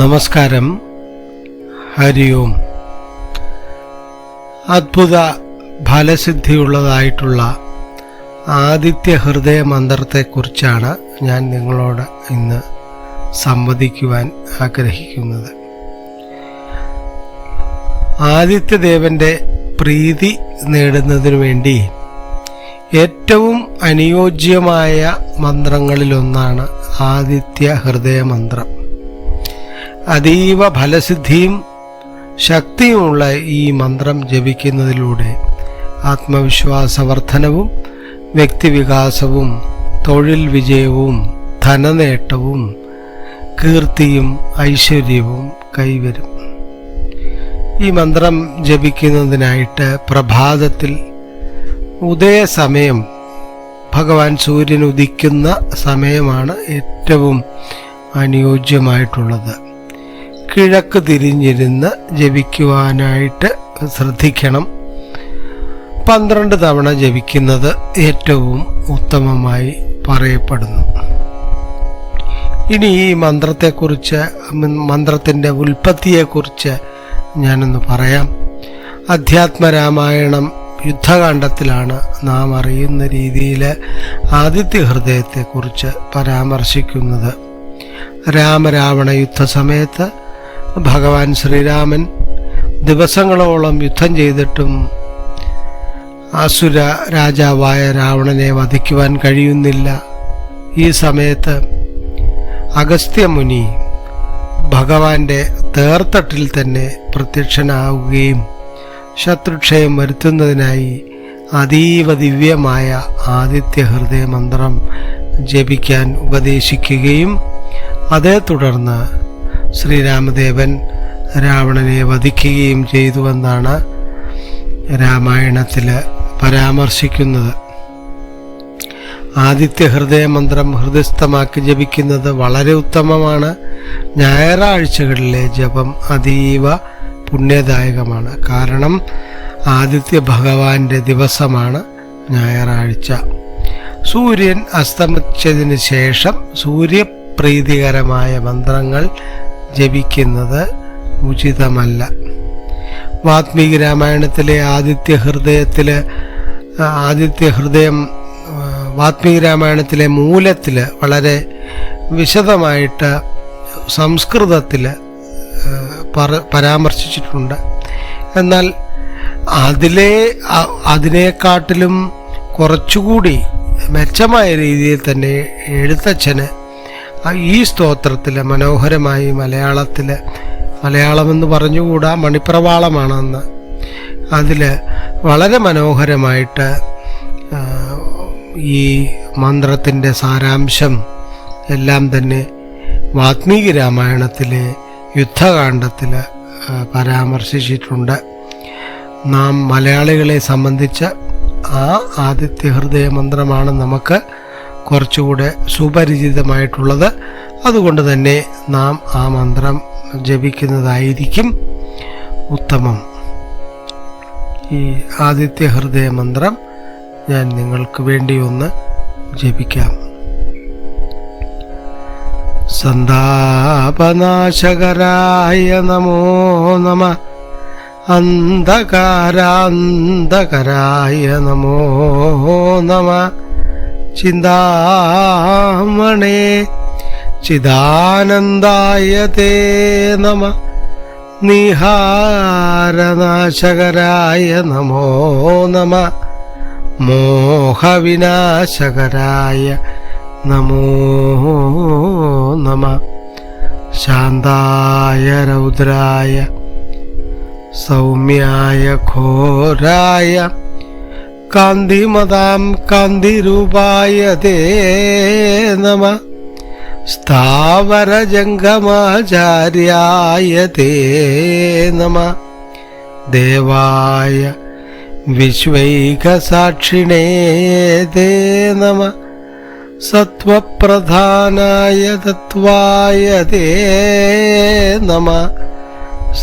നമസ്കാരം. ഹരി ഓം. അദ്ഭുത ഫലസിദ്ധിയുള്ളതായിട്ടുള്ള ആദിത്യ ഹൃദയ മന്ത്രത്തെക്കുറിച്ചാണ് ഞാൻ നിങ്ങളോട് ഇന്ന് സംവദിക്കുവാൻ ആഗ്രഹിക്കുന്നത്. ആദിത്യദേവന്റെ പ്രീതി നേടുന്നതിനു വേണ്ടി ഏറ്റവും അനുയോജ്യമായ മന്ത്രങ്ങളിലൊന്നാണ് ആദിത്യ ഹൃദയ മന്ത്രം. അതീവ ഫലസിദ്ധിയും ശക്തിയുമുള്ള ഈ മന്ത്രം ജപിക്കുന്നതിലൂടെ ആത്മവിശ്വാസവർദ്ധനവും വ്യക്തിവികാസവും തൊഴിൽ വിജയവും ധനനേട്ടവും കീർത്തിയും ഐശ്വര്യവും കൈവരും. ഈ മന്ത്രം ജപിക്കുന്നതിനായിട്ട് പ്രഭാതത്തിൽ ഉദയസമയം ഭഗവാൻ സൂര്യൻ ഉദിക്കുന്ന സമയമാണ് ഏറ്റവും അനുയോജ്യമായിട്ടുള്ളത്. കിഴക്ക് തിരിഞ്ഞിരുന്ന് ജപിക്കുവാനായിട്ട് ശ്രദ്ധിക്കണം. പന്ത്രണ്ട് തവണ ജപിക്കുന്നത് ഏറ്റവും ഉത്തമമായി പറയപ്പെടുന്നു. ഇനി ഈ മന്ത്രത്തെക്കുറിച്ച് മന്ത്രത്തിന്റെ ഉൽപ്പത്തിയെക്കുറിച്ച് ഞാനൊന്ന് പറയാം. അധ്യാത്മരാമായണം യുദ്ധകാണ്ഡത്തിലാണ് നാം അറിയുന്ന രീതിയിൽ ആദിത്യ ഹൃദയത്തെക്കുറിച്ച് പരാമർശിക്കുന്നത്. രാമരാവണ യുദ്ധസമയത്ത് ഭഗവാൻ ശ്രീരാമൻ ദിവസങ്ങളോളം യുദ്ധം ചെയ്തിട്ടും അസുര രാജാവായ രാവണനെ വധിക്കുവാൻ കഴിയുന്നില്ല. ഈ സമയത്ത് അഗസ്ത്യമുനി ഭഗവാന്റെ തേർത്തട്ടിൽ തന്നെ പ്രത്യക്ഷനാവുകയും ശത്രുക്ഷയം വരുത്തുന്നതിനായി അതീവ ദിവ്യമായ ആദിത്യ ഹൃദയ മന്ത്രം ജപിക്കാൻ ഉപദേശിക്കുകയും അതേ തുടർന്ന് ശ്രീരാമദേവൻ രാവണനെ വധിക്കുകയും ചെയ്തുവെന്നാണ് രാമായണത്തിൽ പരാമർശിക്കുന്നത്. ആദിത്യ ഹൃദയ മന്ത്രം ഹൃദയസ്ഥമാക്കി ജപിക്കുന്നത് വളരെ ഉത്തമമാണ്. ഞായറാഴ്ചകളിലെ ജപം അതീവ പുണ്യദായകമാണ്. കാരണം ആദിത്യ ഭഗവാന്റെ ദിവസമാണ് ഞായറാഴ്ച. സൂര്യൻ അസ്തമിച്ചതിന് ശേഷം സൂര്യപ്രീതികരമായ മന്ത്രങ്ങൾ ജപിക്കുന്നത് ഉചിതമല്ല. വാത്മീകി രാമായണത്തിലെ ആദിത്യ ഹൃദയത്തിൽ ആദിത്യ ഹൃദയം വാത്മീകി രാമായണത്തിലെ മൂലത്തിൽ വളരെ വിശദമായിട്ട് സംസ്കൃതത്തിൽ പരാമർശിച്ചിട്ടുണ്ട്. എന്നാൽ അതിലെ അതിനെക്കാട്ടിലും കുറച്ചുകൂടി മെച്ചമായ രീതിയിൽ തന്നെ എഴുത്തച്ഛന് ഈ സ്തോത്രത്തിൽ മനോഹരമായി മലയാളത്തിൽ മലയാളമെന്ന് പറഞ്ഞുകൂടാ മണിപ്രവാളമാണെന്ന്. അതിൽ വളരെ മനോഹരമായിട്ട് ഈ മന്ത്രത്തിന്റെ സാരാംശം എല്ലാം തന്നെ വാത്മീകി രാമായണത്തിലെ യുദ്ധകാന്ഡത്തിൽ പരാമർശിച്ചിട്ടുണ്ട്. നാം മലയാളികളെ സംബന്ധിച്ച് ആ ആദിത്യ ഹൃദയ മന്ത്രമാണ് നമുക്ക് കുറച്ചുകൂടെ സുപരിചിതമായിട്ടുള്ളത്. അതുകൊണ്ട് തന്നെ നാം ആ മന്ത്രം ജപിക്കുന്നതായിരിക്കും ഉത്തമം. ഈ ആദിത്യ ഹൃദയ മന്ത്രം ഞാൻ നിങ്ങൾക്ക് വേണ്ടി ഒന്ന് ജപിക്കാം. സന്താപനാശകരായ നമോ നമ. അന്ധകാരാന്ധകരായ നമോ നമ. ചിന്താമണേ ചിദാനന്ദായ തേ നമ. നിഹാരനാശകരായ നമോ നമ. മോഹവിനാശകരായ നമോ നമ. ശാന്തായ രൗദ്രായ സൗമ്യായ ഘോരായ കാന്തിമതാം കാന്തിരൂപായ തേ നമ. സ്ഥാവരജംഗമാചാര്യായ തേ നമ. ദേവായ വിശ്വൈകസാക്ഷിണേ തേ നമ. സത്വപ്രധാനായ തത്വായ തേ നമ.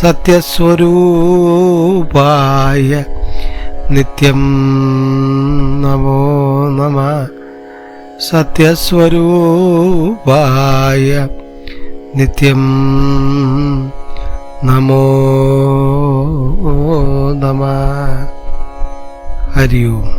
സത്യസ്വരൂപായ നിത്യം നമോ നമ സത്യസ്വരൂപായ നിത്യം നമോ നമ. ഹരി ഓം.